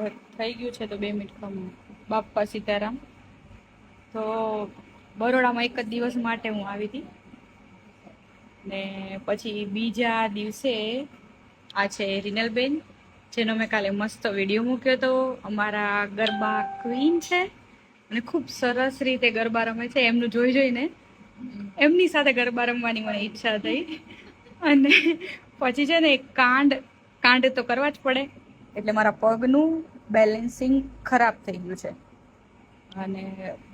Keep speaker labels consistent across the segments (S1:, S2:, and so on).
S1: હવે થઈ ગયું છે તો બે મિનિટ ખમ બાપ્પા સીતારામ. તો બરોડામાં એક જ દિવસ માટે હું આવી હતી. ને પછી બીજા દિવસે આ છે રિનલબેન, જેનો મેં કાલે મસ્ત વીડિયો મૂક્યો હતો અમારા ગરબા ક્વીન છે અને ખૂબ સરસ રીતે ગરબા રમે છે, એમનું જોઈ જોઈને. એમની સાથે ગરબા રમવાની મને ઈચ્છા થઈ. અને પછી છે ને કાંડ કાંડ તો કરવા જ પડે. એટલે મારા પગનું બેલેન્સિંગ ખરાબ થઈ ગયું છે. અને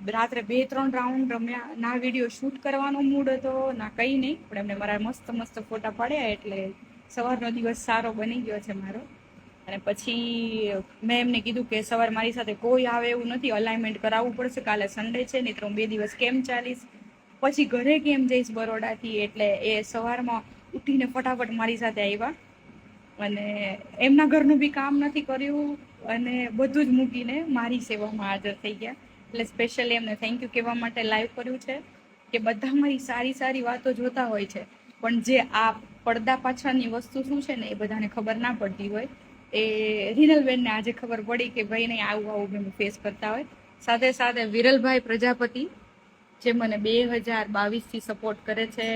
S1: રાત્રે બે, ત્રણ રાઉન્ડ રમ્યા. ના વીડિયો શૂટ કરવાનો મૂડ હતો, ના કંઈ નહીં. પણ એમને મારા મસ્ત મસ્ત ફોટા પાડ્યા એટલે સવારનો દિવસ સારો બની ગયો છે મારો. અને પછી મેં એમને કીધું કે સવાર મારી સાથે કોઈ આવે એવું નથી. અલાઇનમેન્ટ કરાવવું પડશે. કાલે સન્ડે છે, નહીં તો હું બે દિવસ કેમ ચાલીશ? પછી ઘરે કેમ જઈશ બરોડાથી? એટલે એ સવારમાં ઉઠીને ફટાફટ મારી સાથે આવ્યા. અને એમના ઘરનું બી કામ નથી કર્યું અને બધું જ મૂકીને મારી સેવામાં હાજર થઈ ગયા. એટલે સ્પેશિયલી એમને થેન્ક યુ કહેવા માટે લાઈવ કર્યું છે કે બધા મારી સારી સારી વાતો જોતા હોય છે. પણ જે આ પડદા પાછળની વસ્તુ શું છે ને એ બધાને ખબર ના પડતી હોય. એ રિનલબેનને આજે ખબર પડી કે ભાઈ નહીં આવું આવું મેં ફેસ કરતા હોય. સાથે સાથે વિરલભાઈ પ્રજાપતિ, જે મને બે હજાર બાવીસથી સપોર્ટ કરે છે.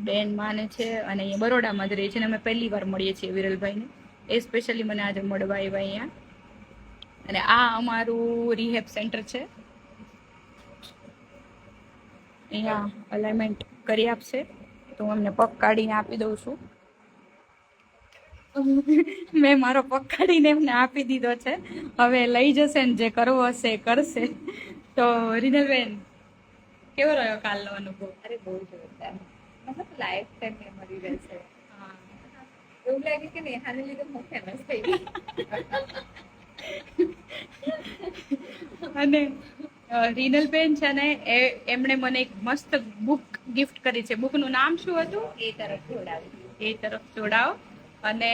S1: બેન માને છે અને અહીંયા બરોડામાં જ રહે છે અને અમે પહેલી વાર મળીએ છીએ વિરલભાઈને. એ સ્પેશિયલી મને આજે મળવા આવ્યા અહીંયા. અને આ અમારું રિહેબ સેન્ટર છે. અહીંયા અલાઇનમેન્ટ કરી આપશે. તો હું એમને પગ કાઢીને આપી દઉં છું. મેં મારો પગ કાઢીને એમને આપી દીધો છે. હવે લઈ જશે ને જે કરવો હશે એ કરશે. તો રિનલબેન, કેવો રહ્યો કાલનો અનુભવ?
S2: અરે બહુ જોરદાર. મતલબ લાઈફ ટાઈમ મેમરી રહેશે. એવું લાગે કે નેહાને લીધે હું ફેમસ થઈ ગઈ.
S1: અને રીનલબેન છે ને એ એમણે મને એક મસ્ત બુક ગિફ્ટ કરી છે. બુકનું નામ શું હતું?
S2: એ તરફ જોડાવ
S1: એ તરફ જોડાવ અને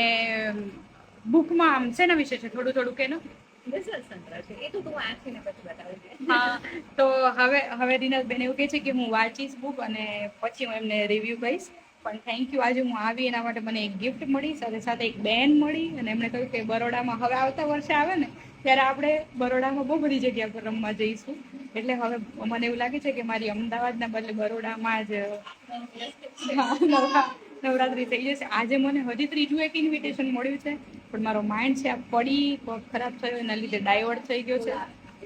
S1: બુકમાં આમ શેના વિશે છે? થોડું થોડું કેનો
S2: તો
S1: હવે હવે રીનલબેન એવું કહે છે કે હું વાંચીશ બુક અને પછી હું એમને રિવ્યૂ કહીશ. પણ થેન્ક યુ આજે હું આવી એના માટે મને એક ગિફ્ટ મળી સાથે સાથે એક બેન મળી અને એમણે કહ્યું કે બરોડામાં હવે આવતા વર્ષે આવે ને ત્યારે આપણે બરોડામાં બહુ બધી જગ્યા પર રમવા જઈશું. એટલે હવે મને એવું લાગે છે કે મારી અમદાવાદના બદલે બરોડામાં જ નવરાત્રી થઈ જશે. આજે મને હજી ત્રીજું એક ઇન્વિટેશન મળ્યું છે, પણ મારો માઇન્ડ છે આ પડી ખરાબ થયો, એના લીધે ડાયવર્ટ થઈ ગયો છે.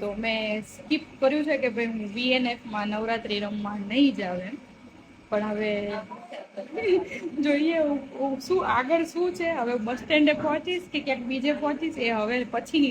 S1: તો મેં સ્કીપ કર્યું છે કે ભાઈ હું વીએનએફમાં નવરાત્રી રમવા નહીં જાવ એમ. પણ હવે જોઈએ શું, આગળ શું છે? હવે બસ સ્ટેન્ડે પહોંચીશ કે ક્યાંક બીજે પહોંચીશ? એ હવે પછીની